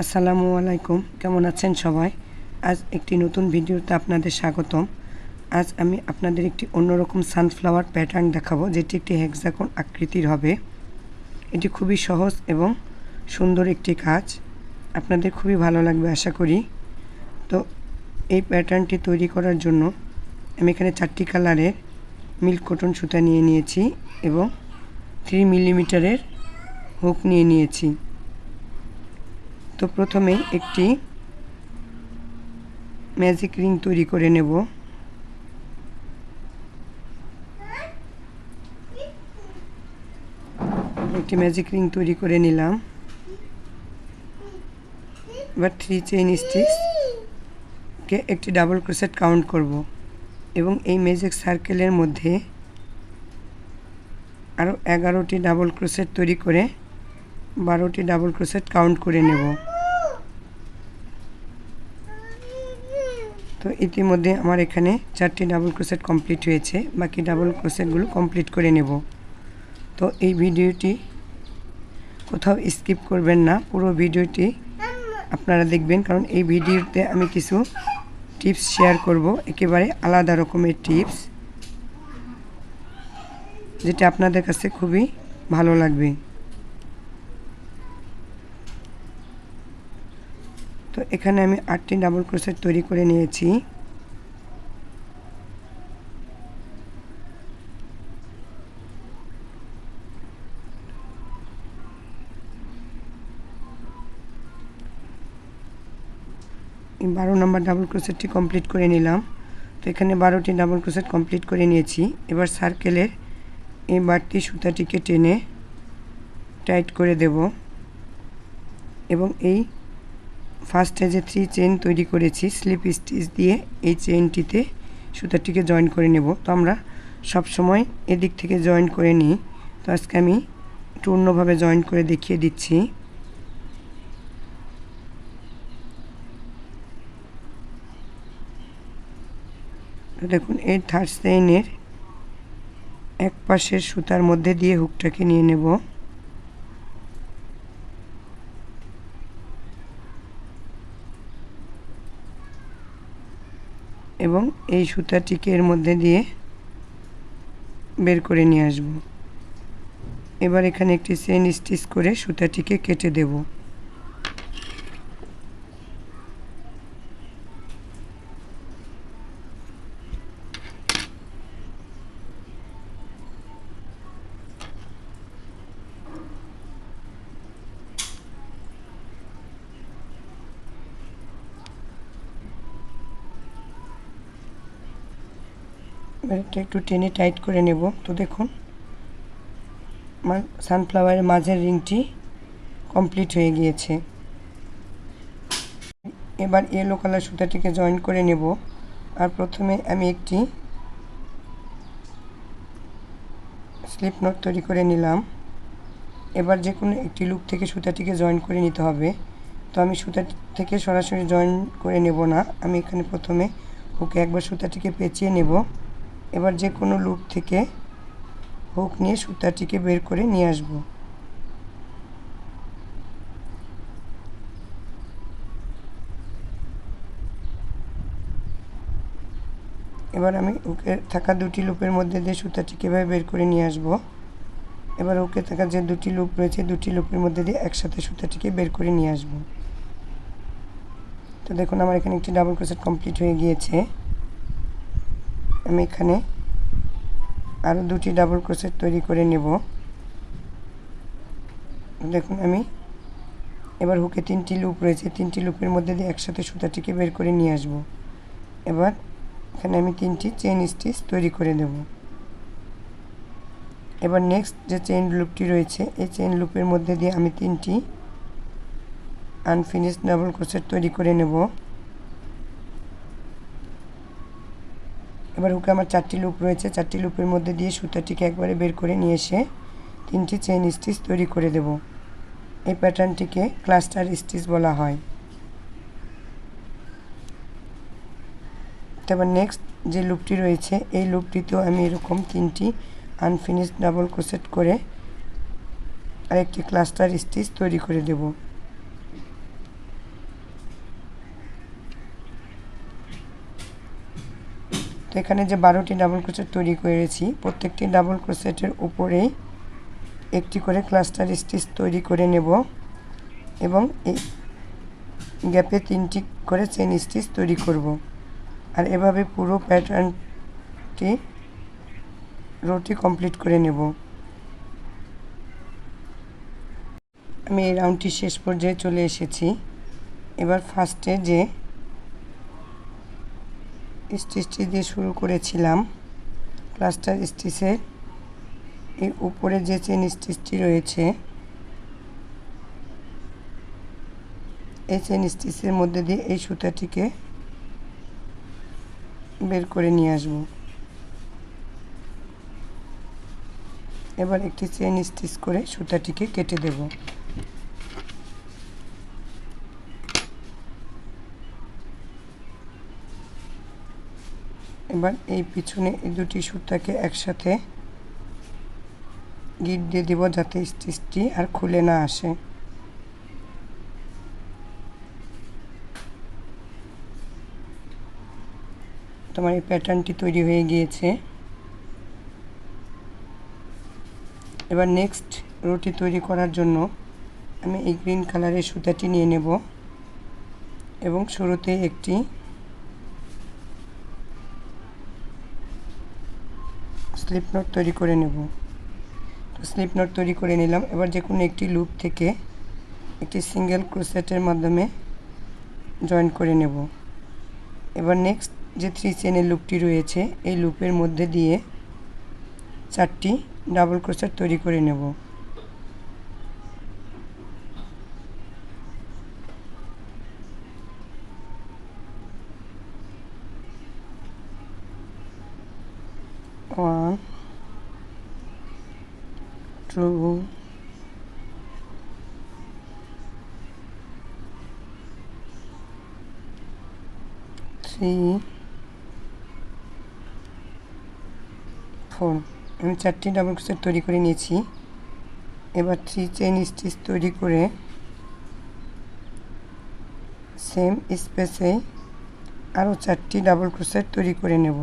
আসসালামু আলাইকুম। কেমন আছেন সবাই? আজ একটি নতুন ভিডিওতে আপনাদের স্বাগতম। আজ আমি আপনাদের একটি অন্যরকম সানফ্লাওয়ার প্যাটার্ন দেখাবো, যেটি একটি হেক্সাগন আকৃতির হবে। এটি খুবই সহজ এবং সুন্দর একটি কাজ। আপনাদের খুবই ভালো লাগবে, আশা করি। তো এই প্যাটার্নটি তৈরি করার জন্য আমি এখানে চারটি কালারের মিল্ক কটন সুতা নিয়ে নিয়েছি এবং থ্রি মিলিমিটারের হুক নিয়ে নিয়েছি। তো প্রথমে একটি ম্যাজিক রিং তৈরি করে নেব। একটি ম্যাজিক রিং তৈরি করে নিলাম। এবার থ্রি চেইন স্টিচকে একটি ডাবল ক্রোসেট কাউন্ট করব এবং এই ম্যাজিক সার্কেলের মধ্যে আরও এগারোটি ডাবল ক্রোসেট তৈরি করে বারোটি ডাবল ক্রোসেট কাউন্ট করে নেব। তো ইতিমধ্যে আমার এখানে চারটি ডাবল ক্রোসেট কমপ্লিট হয়েছে। বাকি ডাবল ক্রোসেটগুলো কমপ্লিট করে নেব। তো এই ভিডিওটি কোথাও স্কিপ করবেন না। পুরো ভিডিওটি আপনারা দেখবেন। কারণ এই ভিডিওতে আমি কিছু টিপস শেয়ার করব। একেবারে আলাদা রকমের টিপস যেটা আপনাদের কাছে খুবই ভালো লাগবে। এখানে আমি আটটি ডাবল ক্রোসেট তৈরি করে নিয়েছি। বারো নম্বর ডাবল ক্রোসেটটি কমপ্লিট করে নিলাম। তো এখানে বারোটি ডাবল ক্রোসেট কমপ্লিট করে নিয়েছি। এবার সার্কেলের এই বাড়তি সুতাটিকে টেনে টাইট করে দেব। এবং এই ফার্স্টে যে থ্রি চেন তৈরি করেছি স্লিপ স্টিচ দিয়ে এই চেনটিতে সুতাটিকে জয়েন করে নেব। তো আমরা সব সময় এদিক থেকে জয়েন করে নিই। তো আজকে আমি একটু জয়েন করে দেখিয়ে দিচ্ছি। দেখুন, এই থার্ড চেইনের এক পাশের সুতার মধ্যে দিয়ে হুকটাকে নিয়ে নেব এবং এই সুতাটিকে এর মধ্যে দিয়ে বের করে নিয়ে আসব। এবার এখানে একটি সেন স্টিচ করে সুতাটিকে কেটে দেব। এটা একটু টেনে টাইট করে নেব। তো দেখুন সানফ্লাওয়ারের মাঝের রিংটি কমপ্লিট হয়ে গিয়েছে। এবার ইয়েলো কালার সুতাটিকে জয়েন করে নেব। আর প্রথমে আমি একটি স্লিপ নোট তৈরি করে নিলাম। এবার যে কোনো একটি লুপ থেকে সুতাটিকে জয়েন করে নিতে হবে। তো আমি সুতা থেকে সরাসরি জয়েন করে নেব না। আমি এখানে প্রথমে ওকে একবার সুতাটিকে পেঁচিয়ে নেব। এবার যে কোনো লুপ থেকে হুক নিয়ে সুতাটিকে বের করে নিয়ে আসব। এবার আমি ওকে থাকা দুটি লুপের মধ্যে দিয়ে সুতাটিকে এভাবে বের করে নিয়ে আসব। এবার ওকে থাকা যে দুটি লুপ রয়েছে, দুটি লুপের মধ্যে দিয়ে একসাথে সুতাটিকে বের করে নিয়ে আসব। তো দেখুন, আমার এখানে একটি ডাবল ক্রোসেট কমপ্লিট হয়ে গিয়েছে। আমি এখানে আরও দুটি ডাবল ক্রোসেট তৈরি করে নেব। দেখুন আমি এবার হুকে তিনটি লুপ রয়েছে, তিনটি লুপের মধ্যে দিয়ে একসাথে সুতাটিকে বের করে নিয়ে আসব। এবার এখানে আমি তিনটি চেন স্টিচ তৈরি করে দেব। এবার নেক্সট যে চেন লুপটি রয়েছে, এই চেন লুপের মধ্যে দিয়ে আমি তিনটি আনফিনিশড ডাবল ক্রোসেট তৈরি করে নেব। এবার হুকে আমার চারটি লুপ রয়েছে। চারটি লুপের মধ্যে দিয়ে সুতাটিকে একবারে বের করে নিয়ে এসে তিনটি চেইন স্টিচ তৈরি করে দেব। এই প্যাটার্নটিকে ক্লাস্টার স্টিচ বলা হয়। তারপর নেক্সট যে লুপটি রয়েছে, এই লুপটিতেও আমি এরকম তিনটি আনফিনিশড ডাবল ক্রোসেট করে আরেকটি ক্লাস্টার স্টিচ তৈরি করে দেব। তো এখানে যে বারোটি ডাবল ক্রোশেট তৈরি করেছি, প্রত্যেকটি ডাবল ক্রোশেটের উপরেই একটি করে ক্লাস্টার স্টিচ তৈরি করে নেব এবং এই গ্যাপে তিনটি করে চেন স্টিচ তৈরি করব। আর এভাবে পুরো প্যাটার্নটি রোটি কমপ্লিট করে নেব। আমি এই রাউন্ডটি শেষ পর্যায়ে চলে এসেছি। এবার ফার্স্টে যে স্টিচটি দিয়ে শুরু করেছিলাম। ক্লাস্টার স্টিচের এর উপরে যে চেন স্টিচটি রয়েছে, এই চেন স্টিচের মধ্যে দিয়ে এই সুতাটিকে বের করে নিয়ে আসব। এবার একটি চেন স্টিচ করে সুতাটিকে কেটে দেব। এবার এই পিছনে এই দুটি সুতাকে একসাথে গিট দিয়ে দিব যাতে স্টিচটি আর খুলে না আসে। তোমার এই প্যাটার্নটি তৈরি হয়ে গিয়েছে। এবার নেক্সট রুটি তৈরি করার জন্য আমি এই গ্রিন কালারের সুতাটি নিয়ে নেব এবং শুরুতে একটি স্লিপ নোট তৈরি করে নেব। তো স্লিপ নোট তৈরি করে নিলাম। এবার যে কোনো একটি লুপ থেকে একটি সিঙ্গেল ক্রোসেটের মাধ্যমে জয়েন করে নেব। এবার নেক্সট যে থ্রি চেনের লুপটি রয়েছে, এই লুপের মধ্যে দিয়ে চারটি ডাবল ক্রোসেট তৈরি করে নেব। টু থ্রি ফোর আমি চারটি ডাবল ক্রোশেট তৈরি করে নিয়েছি। এবার থ্রি চেইন স্টিচ তৈরি করে সেম স্পেসে আরও চারটি ডাবল ক্রোশেট তৈরি করে নেব।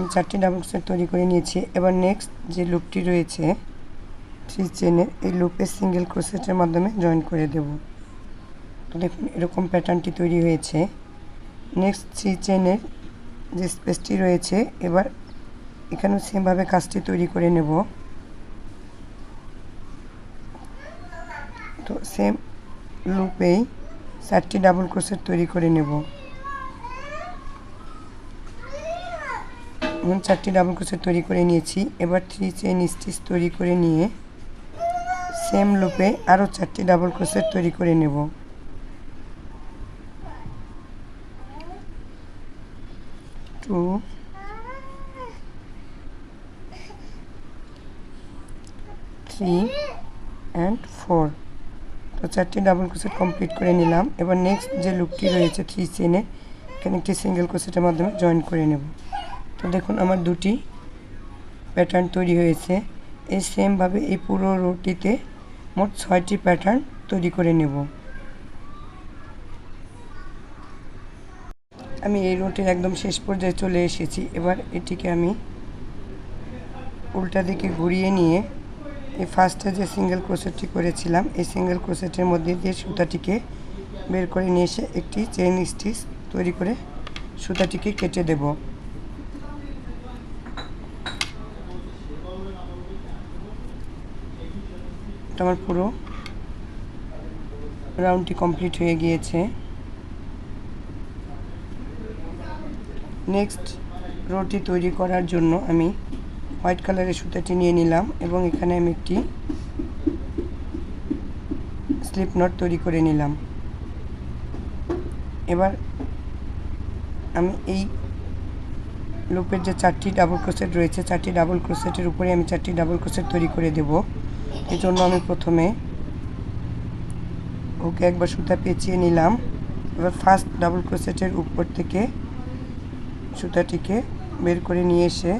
আমি চারটি ডাবল ক্রোশেট তৈরি করে নিয়েছি। এবার নেক্সট যে লুপটি রয়েছে থ্রি চেনের এই লুপে সিঙ্গেল ক্রোশেটের মাধ্যমে জয়েন করে দেব। তো দেখুন, এরকম প্যাটার্নটি তৈরি হয়েছে। নেক্সট থ্রি চেনের যে স্পেসটি রয়েছে, এবার এখানেও সেমভাবে কাজটি তৈরি করে নেব। তো সেম লুপেই চারটি ডাবল ক্রোশেট তৈরি করে নেব। এখন চারটি ডাবল ক্রোশেট তৈরি করে নিয়েছি। এবার থ্রি চেন স্টিচ তৈরি করে নিয়ে সেম লুপে আরও চারটি ডাবল ক্রোশেট তৈরি করে নেব। Two, three, and four. তো চারটি ডাবল ক্রোশেট কমপ্লিট করে নিলাম। এবার নেক্সট যে লুকটি রয়েছে থ্রি চেনে এখানে একটি সিঙ্গেল ক্রোশেটের মাধ্যমে জয়েন করে নেব। তো দেখুন আমার দুটি প্যাটার্ন তৈরি হয়েছে। এই সেমভাবে এই পুরো রোটিতে মোট ছয়টি প্যাটার্ন তৈরি করে নেব। আমি এই রোটির একদম শেষ পর্যায়ে চলে এসেছি। এবার এটিকে আমি উল্টা দিকে ঘুরিয়ে নিয়ে এই ফার্স্টে যে সিঙ্গেল ক্রোসেটটি করেছিলাম, এই সিঙ্গেল ক্রোসেটের মধ্যে দিয়ে সুতাটিকে বের করে নিয়ে এসে একটি চেইন স্টিচ তৈরি করে সুতাটিকে কেটে দেব। আমার পুরো। রাউন্ডটি কমপ্লিট হয়ে গিয়েছে। নেক্সট রোটি তৈরি করার জন্য আমি হোয়াইট কালারের সুতাটি নিয়ে নিলাম এবং এখানে আমি একটি স্লিপ নট তৈরি করে নিলাম। এবার আমি এই লুপের যে চারটি ডাবল ক্রোসেট রয়েছে, চারটি ডাবল ক্রোসেটের উপরে আমি চারটি ডাবল ক্রোসেট তৈরি করে দেব। এই জন্য আমি প্রথমে ওকে একবার সুতা পেঁচিয়ে নিলাম। এবার ফার্স্ট ডাবল ক্রোসেটের উপর থেকে সুতাটিকে বের করে নিয়ে এসে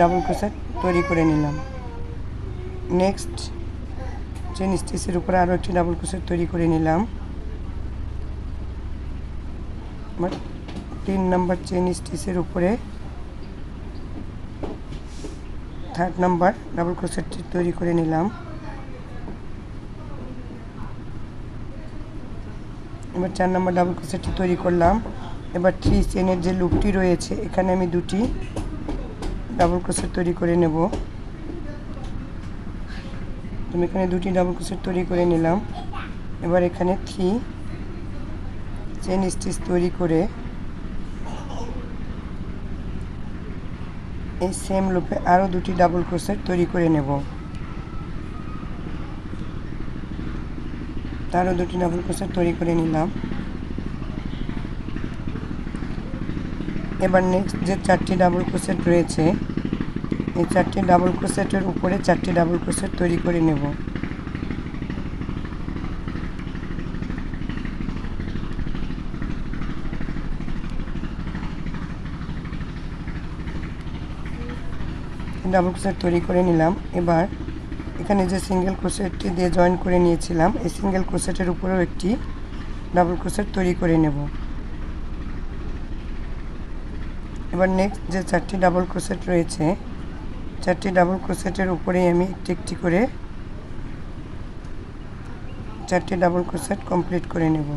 ডাবল ক্রোসেট তৈরি করে নিলাম। নেক্সট চেন স্টিচের উপরে আরও একটি ডাবল ক্রোসেট তৈরি করে নিলাম। তিন নাম্বার চেন স্টিচের উপরে থার্ড নাম্বার ডাবল ক্রোসেটটি তৈরি করে নিলাম। এবার চার নাম্বার ডাবল ক্রোসেটটি তৈরি করলাম। এবার থ্রি চেনের যে লুপটি রয়েছে, এখানে আমি দুটি ডাবল ক্রোসেট তৈরি করে নেব। আমি এখানে দুটি ডাবল ক্রোসেট তৈরি করে নিলাম। এবার এখানে থ্রি চেন স্টিচ তৈরি করে এই সেম লুপে আরও দুটি ডাবল ক্রোসেট তৈরি করে নেব। তারও দুটি ডাবল ক্রোসেট তৈরি করে নিলাম। এবার নেক্সট যে চারটি ডাবল ক্রোসেট রয়েছে, এই চারটি ডাবল ক্রোসেটের উপরে চারটি ডাবল ক্রোসেট তৈরি করে নেব। ডাবল ক্রোসেট তৈরি করে নিলাম। এবার এখানে যে সিঙ্গেল ক্রোসেটটি দিয়ে জয়েন করে নিয়েছিলাম, এই সিঙ্গেল ক্রোসেটের উপরেও একটি ডাবল ক্রোসেট তৈরি করে নেব। এবার নেক্সট যে চারটি ডাবল ক্রোসেট রয়েছে, চারটি ডাবল ক্রোসেটের উপরেই আমি একটি একটি করে চারটি ডাবল ক্রোসেট কমপ্লিট করে নেব।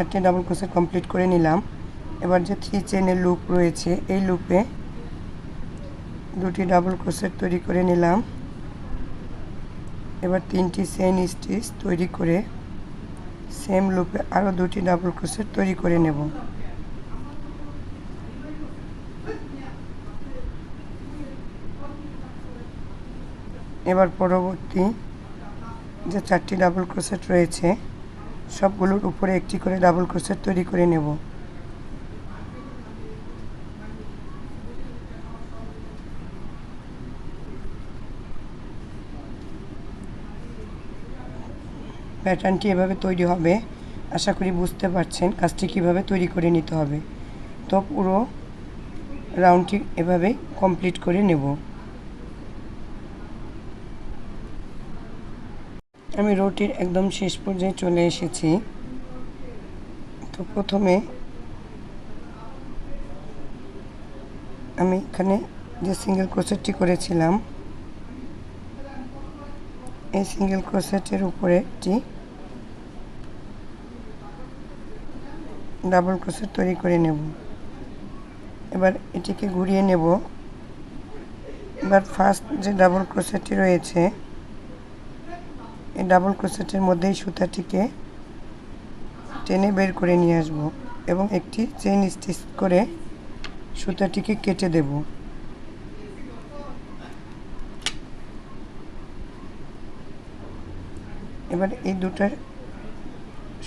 চারটি ডাবল ক্রোসেট কমপ্লিট করে নিলাম। এবার যে থ্রি চেনের লুপ রয়েছে, এই লুপে দুটি ডাবল ক্রোসেট তৈরি করে নিলাম। এবার তিনটি চেন স্টিচ তৈরি করে সেম লুপে আরও দুটি ডাবল ক্রোসেট তৈরি করে নেব। এবার পরবর্তী যে চারটি ডাবল ক্রোসেট রয়েছে সবগুলোর উপরে একটি করে ডাবল ক্রোসেট তৈরি করে নেব। প্যাটার্নটি এভাবে তৈরি হবে। আশা করি বুঝতে পারছেন কাজটি কীভাবে তৈরি করে নিতে হবে। তো পুরো রাউন্ডটি এভাবে কমপ্লিট করে নেব। আমি রোটির একদম শেষ পর্যায়ে চলে এসেছি। তো প্রথমে আমি এখানে যে সিঙ্গেল ক্রোসেটটি করেছিলাম, এই সিঙ্গেল ক্রোসেটের উপরে একটি ডাবল ক্রোসেট তৈরি করে নেব। এবার এটিকে ঘুরিয়ে নেব। এবার ফার্স্ট যে ডাবল ক্রোসেটটি রয়েছে ডাবল ক্রোসেটের মধ্যেই সুতাটিকে টেনে বের করে নিয়ে আসব এবং একটি চেইন স্টিচ করে সুতাটিকে কেটে দেব। এবার এই দুটার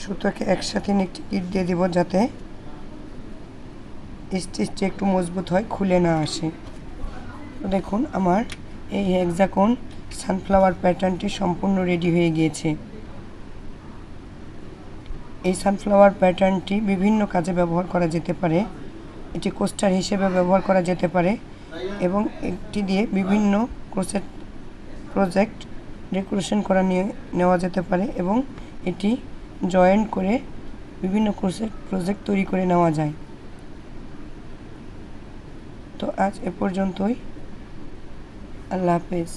সুতোকে একসাথে একটি কিট দিয়ে দিব যাতে স্টিচটি একটু মজবুত হয়, খুলে না আসে। দেখুন, আমার এই হেক্সাকোন সানফ্লাওয়ার প্যাটার্নটি সম্পূর্ণ রেডি হয়ে গিয়েছে। এই সানফ্লাওয়ার প্যাটার্নটি বিভিন্ন কাজে ব্যবহার করা যেতে পারে। এটি কোস্টার হিসেবে ব্যবহার করা যেতে পারে এবং এটি দিয়ে বিভিন্ন ক্রোসেট প্রজেক্ট ডেকোরেশন করা নিয়ে নেওয়া যেতে পারে এবং এটি জয়েন্ট করে বিভিন্ন ক্রোসেট প্রজেক্ট তৈরি করে নেওয়া যায়। তো আজ এ পর্যন্তই। আল্লাহ হাফেজ।